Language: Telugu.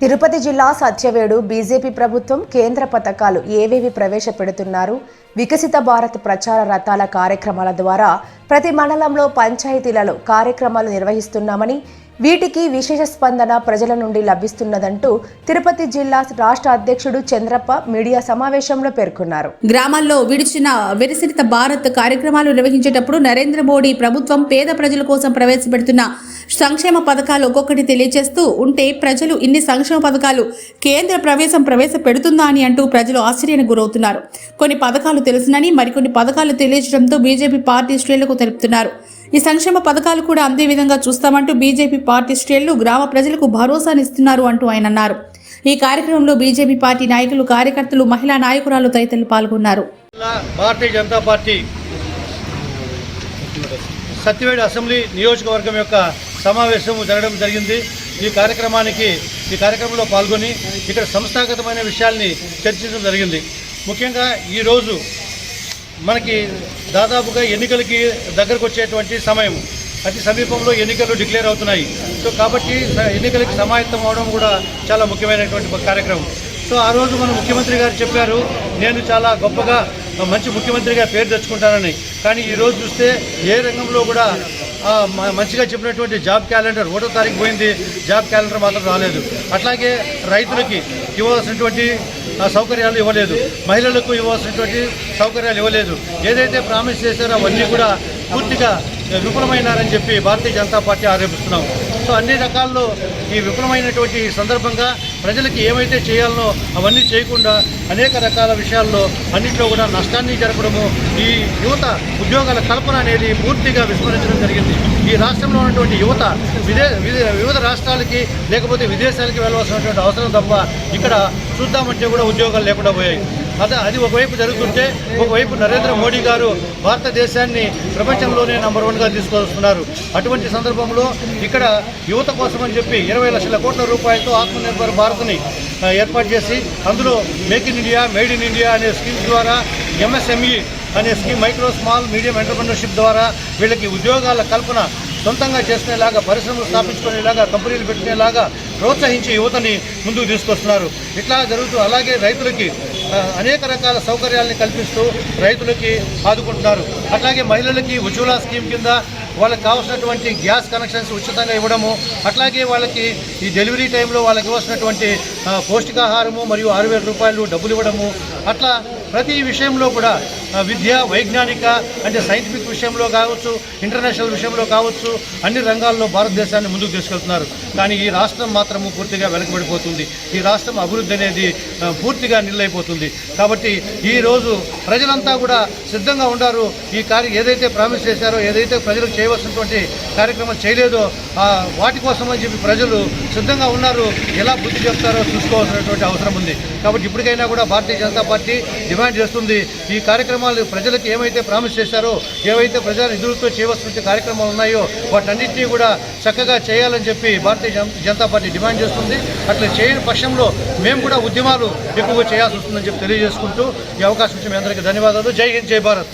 తిరుపతి జిల్లా సత్యవేడు బీజేపీ ప్రభుత్వం కేంద్ర పథకాలు ఏవేవి ప్రవేశపెడుతున్నారు? వికసిత భారత్ ప్రచార రథాల కార్యక్రమాల ద్వారా ప్రతి మండలంలో పంచాయతీలలో కార్యక్రమాలు నిర్వహిస్తున్నామని వీటికి విశేష స్పందన ప్రజల నుండి లభిస్తున్నదంటూ తిరుపతి జిల్లా రాష్ట్ర అధ్యక్షుడు చంద్రప్ప మీడియా సమావేశంలో పేర్కొన్నారు. గ్రామాల్లో విడిచిన విరసిత భారత్ కార్యక్రమాలు నిర్వహించేటప్పుడు నరేంద్ర మోడీ ప్రభుత్వం పేద ప్రజల కోసం ప్రవేశపెడుతున్న సంక్షేమ పథకాలు ఒక్కొక్కటి తెలియజేస్తూ ఉంటే ప్రజలు ఇన్ని సంక్షేమ పథకాలు కేంద్ర ప్రవేశం ప్రవేశపెడుతుందా అని అంటూ ప్రజలు ఆశ్చర్యానికి గురవుతున్నారు. కొన్ని పథకాలు తెలుసునని మరికొన్ని పథకాలు తెలియజేయడంతో బీజేపీ పార్టీ శ్రేణులకు తెలుపుతున్నారు. ఈ సంక్షేమ పథకాలు కూడా అందే విధంగా చూస్తామంటూ బీజేపీ పార్టీ శ్రేణులు గ్రామ ప్రజలకు భరోసానిస్తున్నారు అంటూ ఆయన అన్నారు. ఈ కార్యక్రమంలో బీజేపీ పార్టీ నాయకులు కార్యకర్తలు మహిళా నాయకురాలు తదితరులు పాల్గొన్నారు. భారతీయ జనతా పార్టీ సత్యవేడి అసెంబ్లీ నియోజకవర్గం యొక్క సమావేశం జరగడం జరిగింది. ఈ కార్యక్రమానికి ఈ కార్యక్రమంలో పాల్గొని ఇక్కడ సంస్థాగతమైన విషయాల్ని చర్చించడం జరిగింది. ముఖ్యంగా ఈరోజు మనకి దాదాపుగా ఎన్నికలకి దగ్గరకు వచ్చేటువంటి సమయం. అతి సమీపంలో ఎన్నికలు డిక్లేర్ అవుతున్నాయి. సో కాబట్టి ఎన్నికలకు ఎన్నికలకి సమాయత్తం అవడం కూడా చాలా ముఖ్యమైనటువంటి కార్యక్రమం. సో ఆ రోజు మన ముఖ్యమంత్రి గారు చెప్పారు నేను చాలా గొప్పగా మంచి ముఖ్యమంత్రిగా పేరు తెచ్చుకుంటానని. కానీ ఈరోజు చూస్తే ఏ రంగంలో కూడా మ- మంచిగా చెప్పినటువంటి జాబ్ క్యాలెండర్ ఒకటో తారీఖు పోయింది. జాబ్ క్యాలెండర్ మాత్రం రాలేదు. అట్లాగే రైతులకి ఇవ్వాల్సినటువంటి సౌకర్యాలు ఇవ్వలేదు. మహిళలకు ఇవ్వాల్సినటువంటి సౌకర్యాలు ఇవ్వలేదు. ఏదైతే ప్రామిస్ చేశారో అవన్నీ కూడా పూర్తిగా విఫలమైనారని చెప్పి భారతీయ జనతా పార్టీ ఆరోపిస్తున్నాం. సో అన్ని రకాల్లో ఈ విఫలమైనటువంటి సందర్భంగా ప్రజలకి ఏమైతే చేయాలనో అవన్నీ చేయకుండా అనేక రకాల విషయాల్లో అన్నింటిలో కూడా నష్టాన్ని జరపడము ఈ యువత ఉద్యోగాల కల్పన అనేది పూర్తిగా విస్మరించడం జరిగింది. ఈ రాష్ట్రంలో ఉన్నటువంటి యువత విదే విదే- వివిధ రాష్ట్రాలకి లేకపోతే విదేశాలకి వెళ్ళవలసినటువంటి అవసరం తప్ప ఇక్కడ చూద్దామంటే కూడా ఉద్యోగాలు లేకుండా పోయాయి. అదే అది ఒకవైపు జరుగుతుంటే ఒకవైపు నరేంద్ర మోడీ గారు భారతదేశాన్ని ప్రపంచంలోనే నంబర్ వన్గా తీసుకొస్తున్నారు. అటువంటి సందర్భంలో ఇక్కడ యువత కోసం అని చెప్పి ఇరవై లక్షల కోట్ల రూపాయలతో ఆత్మనిర్భర్ భారత్ని ఏర్పాటు చేసి అందులో make in India made in India అనే స్కీమ్స్ ద్వారా ఎంఎస్ఎంఈ అనే scheme micro small medium entrepreneurship ద్వారా వీళ్ళకి ఉద్యోగాల కల్పన సొంతంగా చేసుకునేలాగా పరిశ్రమలు స్థాపించుకునేలాగా కంపెనీలు పెట్టుకునేలాగా ప్రోత్సహించి యువతని ముందుకు తీసుకొస్తున్నారు. ఇట్లా జరుగుతూ అలాగే రైతులకి అనేక రకాల సౌకర్యాలను కల్పిస్తూ రైతులకి ఆదుకుంటున్నారు. అట్లాగే మహిళలకి ఉజ్వల స్కీమ్ కింద వాళ్ళకి కావాల్సినటువంటి గ్యాస్ కనెక్షన్స్ ఉచితంగా ఇవ్వడము అట్లాగే వాళ్ళకి ఈ డెలివరీ టైంలో వాళ్ళకి ఇవ్వాల్సినటువంటి పౌష్టికాహారము మరియు ఆరు వేల రూపాయలు డబ్బులు ఇవ్వడము అట్లా ప్రతి విషయంలో కూడా విద్య వైజ్ఞానిక అంటే సైంటిఫిక్ విషయంలో కావచ్చు ఇంటర్నేషనల్ విషయంలో కావచ్చు అన్ని రంగాల్లో భారతదేశాన్ని ముందుకు తీసుకెళ్తున్నారు. కానీ ఈ రాష్ట్రం మాత్రము పూర్తిగా వెనకబడిపోతుంది. ఈ రాష్ట్రం అభివృద్ధి అనేది పూర్తిగా నిల్లైపోతుంది కాబట్టి ఈ రోజు ప్రజలంతా కూడా సిద్ధంగా ఉన్నారు ఈ కార్య ఏదైతే ప్రామిస్ చేశారో ఏదైతే ప్రజలు చేయవలసినటువంటి కార్యక్రమం చేయలేదో వాటి కోసం అని చెప్పి ప్రజలు సిద్ధంగా ఉన్నారు. ఎలా బుద్ధి చెప్తారో చూసుకోవాల్సినటువంటి అవసరం ఉంది. కాబట్టి ఇప్పటికైనా కూడా భారతీయ జనతా పార్టీ డిమాండ్ చేస్తుంది. ఈ కార్యక్రమం కార్యక్రమాలు ప్రజలకు ఏమైతే ప్రామిస్ చేశారో ఏవైతే ప్రజా నిధులతో చేయవలసిన కార్యక్రమాలు ఉన్నాయో వాటన్నింటినీ కూడా చక్కగా చేయాలని చెప్పి భారతీయ జనతా పార్టీ డిమాండ్ చేస్తుంది. అట్లా చేయని పక్షంలో మేము కూడా ఉద్యమాలు ఎక్కువగా చేయాల్సి వస్తుందని చెప్పి తెలియజేసుకుంటూ ఈ అవకాశం ఇచ్చిన మీ అందరికీ ధన్యవాదాలు. జై హింద్ జై భారత్.